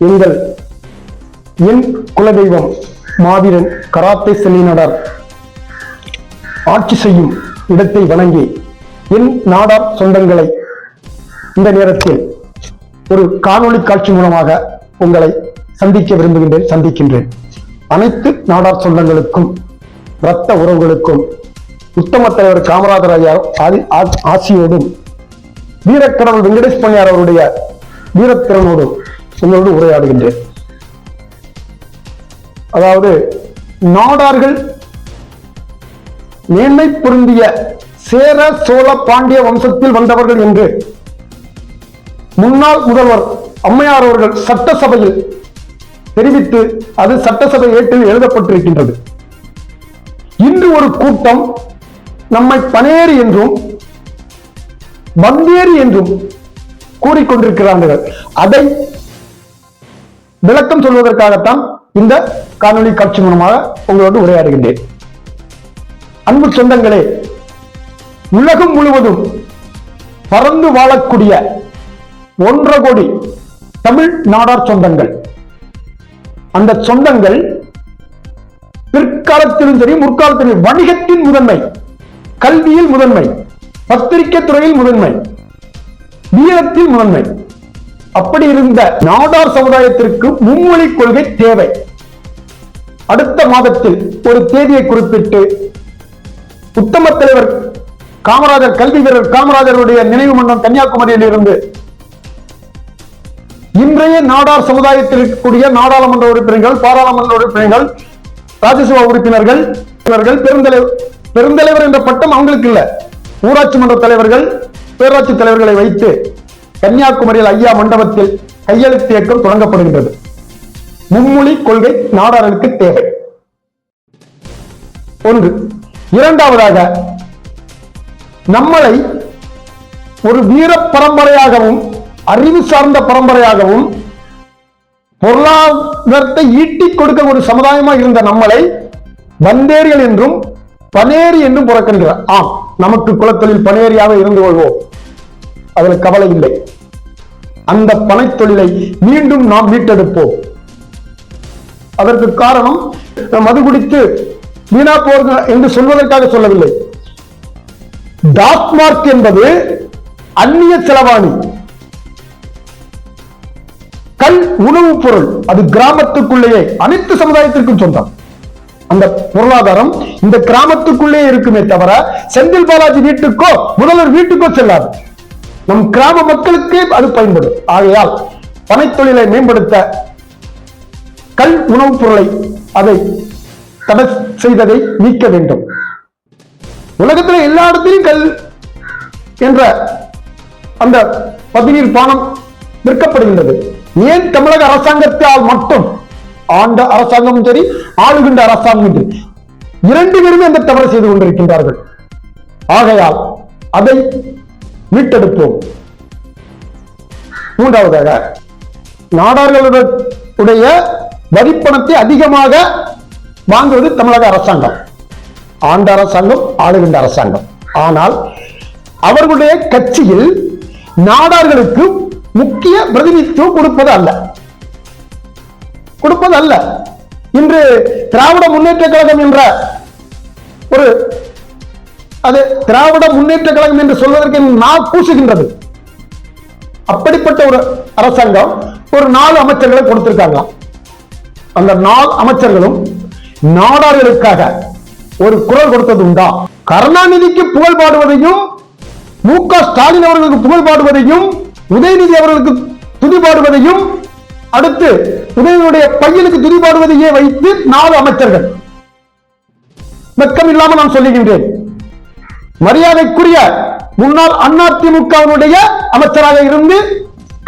எங்கள் என் குலதெய்வம் மாவீரன் கராத்தே செல்லினடார் ஆட்சி செய்யும் இடத்தை வணங்கி என் நாடார் சொந்தங்களை இந்த நேரத்தில் ஒரு காணொளி காட்சி மூலமாக உங்களை சந்திக்க விரும்புகின்றேன் சந்திக்கின்றேன். அனைத்து நாடார் சொந்தங்களுக்கும் இரத்த உறவுகளுக்கும் உத்தம தலைவர் காமராஜர் ஐயா ஆசியோடும் வீரக்கடவுள் வெங்கடேஷ் பண்ணியார் அவருடைய வீரத்திறனோடும் உங்களோடு உரையாடுகின்றேன். அதாவது நாடார்கள் மேன்மை பொருந்திய சேர சோழ பாண்டிய வம்சத்தில் வந்தவர்கள் என்று முன்னாள் முதல்வர் அம்மையார் அவர்கள் சட்டசபையில் தெரிவித்து அது சட்டசபை ஏட்டில் எழுதப்பட்டிருக்கின்றது. இன்று ஒரு கூட்டம் நம்மை பனேறு என்றும் வந்தேரி என்றும் கூறிக்கொண்டிருக்கிறார்கள். அதை விளக்கம் சொல்வதற்காகத்தான் இந்த காணொளி காட்சி மூலமாக உங்களோடு உரையாடுகின்றேன். அன்பு சொந்தங்களே உலகம் முழுவதும் பறந்து வாழக்கூடிய ஒன்றரை கோடி தமிழ் நாடார் சொந்தங்கள். அந்த சொந்தங்கள் பிற்காலத்திலும் சரி முற்காலத்திலும் வணிகத்தின் முதன்மை கல்வியில் முதன்மை பத்திரிகை துறையில் முதன்மை வீரத்தில் முதன்மை. அப்படி இருந்த நாடார் சமுதாயத்திற்கு மும்மொழி கொள்கை தேவை. அடுத்த மாதத்தில் ஒரு தேதியை குறிப்பிட்டு உத்தம தலைவர் காமராஜர் கல்வி வீரர் காமராஜருடைய நினைவு மன்றம் கன்னியாகுமரியில் இருந்து இன்றைய நாடார் சமுதாயத்தில் இருக்கக்கூடிய நாடாளுமன்ற உறுப்பினர்கள் பாராளுமன்ற உறுப்பினர்கள் ராஜ்யசபா உறுப்பினர்கள் இவர்கள் பெருந்தலைவர் பெருந்தலைவர் என்ற பட்டம் அவங்களுக்கு இல்ல. ஊராட்சி மன்ற தலைவர்கள் பேராட்சி தலைவர்களை வைத்து கன்னியாகுமரியில் ஐயா மண்டபத்தில் கையெழுத்து இயக்கம் தொடங்கப்படுகின்றது. மும்மொழி கொள்கை நாடார்களுக்கு தேவை. ஒன்று இரண்டாவதாக நம்மளை ஒரு வீர பரம்பரையாகவும் அறிவு சார்ந்த பரம்பரையாகவும் பொருளாதாரத்தை ஈட்டிக் கொடுக்க ஒரு சமுதாயமா இருந்த நம்மளை வந்தேரிகள் என்றும் பனேரி என்றும் புறக்கணிக்கிறார். ஆம் நமக்கு குலத்தொழில் பனேரியாக இருந்து கொள்வோம். அதில் கவலை இல்லை. அந்த பனைத்தொழிலை மீண்டும் நாம் மீட்டெடுப்போம். அதற்கு காரணம் மது குடித்து வீணா போறது என்று சொல்வதற்காக சொல்லவில்லை. டாஸ்மார்க் என்பது அந்நிய செலவாணி. கல் உணவுப் பொருள் அது கிராமத்துக்குள்ளேயே அனைத்து சமுதாயத்திற்கும் சொந்தம். அந்த பொருளாதாரம் இந்த கிராமத்துக்குள்ளே இருக்குமே தவிர செந்தில் பாலாஜி வீட்டுக்கோ முதல்வர் வீட்டுக்கோ செல்லாது. நம் கிராம மக்களுக்கே அது பயன்படும். ஆகையால் பனைத்தொழிலை மேம்படுத்த கல் உணவுப் பொருளை அதை தடை செய்ததை நீக்க வேண்டும். உலகத்தில் எல்லா இடத்திலும் கல் என்ற அந்த பதினீர் பானம் விற்கப்படுகின்றது. ஏன் தமிழக அரசாங்கத்தால் மட்டும்? ஆண்ட அரசாங்கமும் சரி ஆளுகின்ற அரசாங்கமும் சரி இரண்டு பேருமே அந்த தவறு செய்து கொண்டிருக்கின்றார்கள். ஆகையால் அதை மீட்டெடுப்போம். மூன்றாவதாக நாடார்களுடைய வரிப்பணத்தை அதிகமாக வாங்குவது தமிழக அரசாங்கம். ஆண்ட அரசாங்கம் ஆளுகின்ற அரசாங்கம். ஆனால் அவர்களுடைய கட்சியில் நாடார்களுக்கு முக்கிய பிரதிநிதித்துவம் கொடுப்பது அல்ல. கொடுப்பது அல்ல. இன்று திராவிட முன்னேற்ற கழகம் என்ற ஒரு அது திராவிட முன்னேற்ற கழகம் என்று சொல்வதற்கு நான் பூசுகின்றது. அப்படிப்பட்ட ஒரு அரசாங்கம் ஒரு நாலு அமைச்சர்களை கொடுத்திருக்காங்களாம் அந்த நாலு அமைச்சர்களும் நாடார்களுக்காக ஒரு குரல் கொடுத்தது உண்டா? கருணாநிதிக்கு புகழ் பாடுவதையும் மு க ஸ்டாலின் அவர்களுக்கு புகழ் பாடுவதையும் உதயநிதி அவர்களுக்கு துதி பாடுவதையும் அடுத்து உதயநிதியுடைய பையனுக்கு துதி பாடுவதையே வைத்து நாலு அமைச்சர்கள். வெக்கம் இல்லாமல் நான் சொல்லுகின்றேன். மரியாதைக்குரிய முன்னாள் அதிமுகவினுடைய அமைச்சராக இருந்து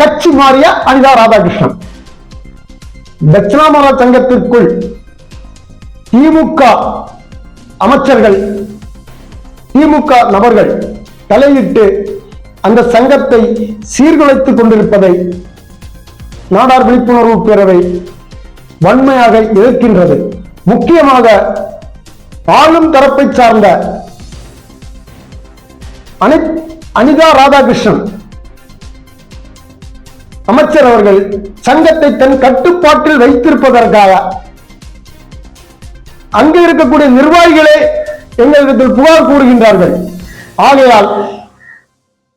கட்சி மாறிய அனிதா ராதாகிருஷ்ணன். தட்சிணாமல சங்கத்திற்குள் திமுக அமைச்சர்கள் திமுக நபர்கள் தலையிட்டு அந்த சங்கத்தை சீர்குலைத்துக் கொண்டிருப்பதை நாடார் விழிப்புணர்வு பேரவை வன்மையாக எதிர்க்கின்றது. முக்கியமாக ஆளும் தரப்பை சார்ந்த அனி அனிதா ராதாகிருஷ்ணன். அமைச்சர் அவர்கள் சங்கத்தை தன் கட்டுப்பாட்டில் வைத்திருப்பதற்காக. அங்கே இருக்கக்கூடிய நிர்வாகிகளே எங்களிடத்தில் புகார் கூறுகின்றார்கள். ஆகையால்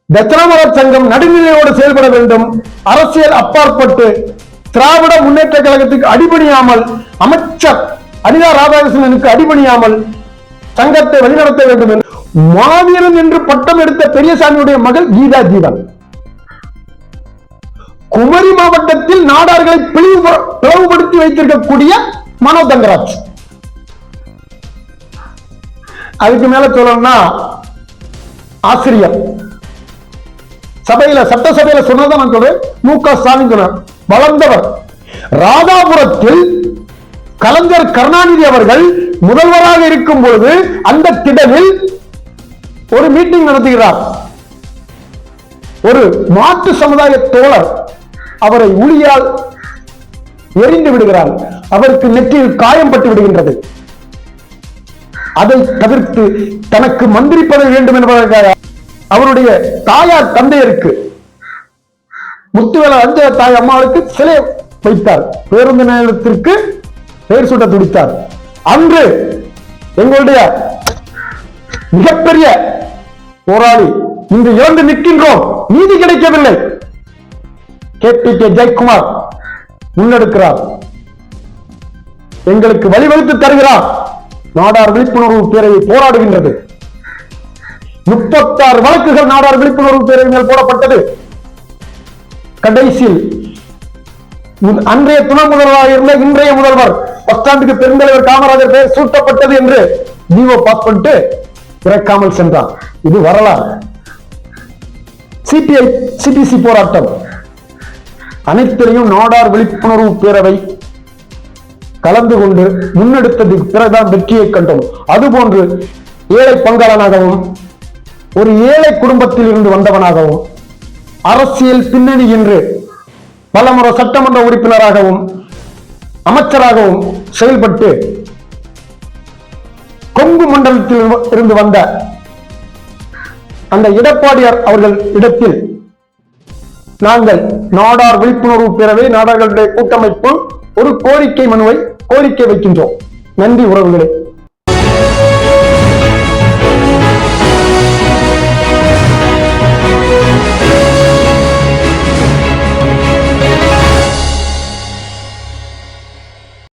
தத்தனமர சங்கம் நடுநிலையோடு செயல்பட வேண்டும். அரசியல் அப்பாற்பட்டு திராவிட முன்னேற்ற கழகத்துக்கு அடிபணியாமல் அமைச்சர் அனிதா ராதாகிருஷ்ணனுக்கு அடிபணியாமல் சங்கத்தை வழிநடத்த வேண்டும் என்று மாவீரன் என்று பட்டம் எடுத்த பெரியசாமியுடைய மகள் கீதா ஜீவன் குமரி மாவட்டத்தில் நாடார்களை பிளவு பிளவுபடுத்தி வைத்திருக்கக்கூடிய மனோ தங்கராஜ். அதுக்கு மேல சொல்லணும்னா ஆசிரியர். சபையில சட்டசபையில சொன்னதான் நான் சொல்றேன். மு க ஸ்டாலின் சொன்னார். வளர்ந்தவர். ராதாபுரத்தில் கலைஞர் கருணாநிதி அவர்கள் முதல்வராக இருக்கும் பொழுது அந்த திடலில் ஒரு மீட்டிங் நடத்துகிறார். ஒரு மாற்று சமுதாய தோழர் அவரை உளியால் எரிந்து விடுகிறார். அவருக்கு நெற்றியில் காயம் பட்டு விடுகின்றது. அதை தவிர்த்து தனக்கு மந்திரி பதவி வேண்டும் என்பதற்காக அவருடைய தாயார் தந்தையருக்கு முத்துவேல அஞ்ச தாய் அம்மாவுக்கு சிலை வைத்தார். பேருந்து நிலையத்திற்கு பெயர் சூட்ட துடித்தார். அன்று எங்களுடைய மிகப்பெரிய போராளி இன்று இறந்து நிற்கின்றோம். நீதி கிடைக்கவில்லை. கே பி கே ஜெயக்குமார் முன்னெடுக்கிறார். எங்களுக்கு வழிவகுத்து தருகிறார். நாடார் விழிப்புணர்வு பேரவை போராடுகின்றது. முப்பத்தாறு வழக்குகள் நாடார் விழிப்புணர்வு பேரவை மேல் போடப்பட்டது. கடைசியில் அன்றைய துணை முதல்வராக இருந்த இன்றைய முதல்வர் பஸ் ஸ்டாண்டுக்கு பெருந்தலைவர் காமராஜர் பெயர் சூட்டப்பட்டது என்று பாஸ் பண்ணிட்டு இறக்காமல் சென்றான். இது வரலாறு. சிபிஐ சிபிசி போராட்டம். அனைத்திலையும் நாடார் விழிப்புணர்வு பேரவை கலந்து கொண்டு முன்னெடுத்ததுக்கு பிறகுதான் வெற்றியை கண்டோம். அதுபோன்று ஏழை பங்காளனாகவும் ஒரு ஏழை குடும்பத்தில் இருந்து வந்தவனாகவும் அரசியல் பின்னணி என்று பலமுறை சட்டமன்ற உறுப்பினராகவும் அமைச்சராகவும் செயல்பட்டு கொங்கு மண்டலத்தில் இருந்து வந்த அந்த எடப்பாடியார் அவர்கள் இடத்தில் நாங்கள் நாடார் விழிப்புணர்வு பேரவை நாடார்களுடைய கூட்டமைப்பு ஒரு கோரிக்கை மனுவை கோரிக்கை வைக்கின்றோம். நன்றி உறவுகளே.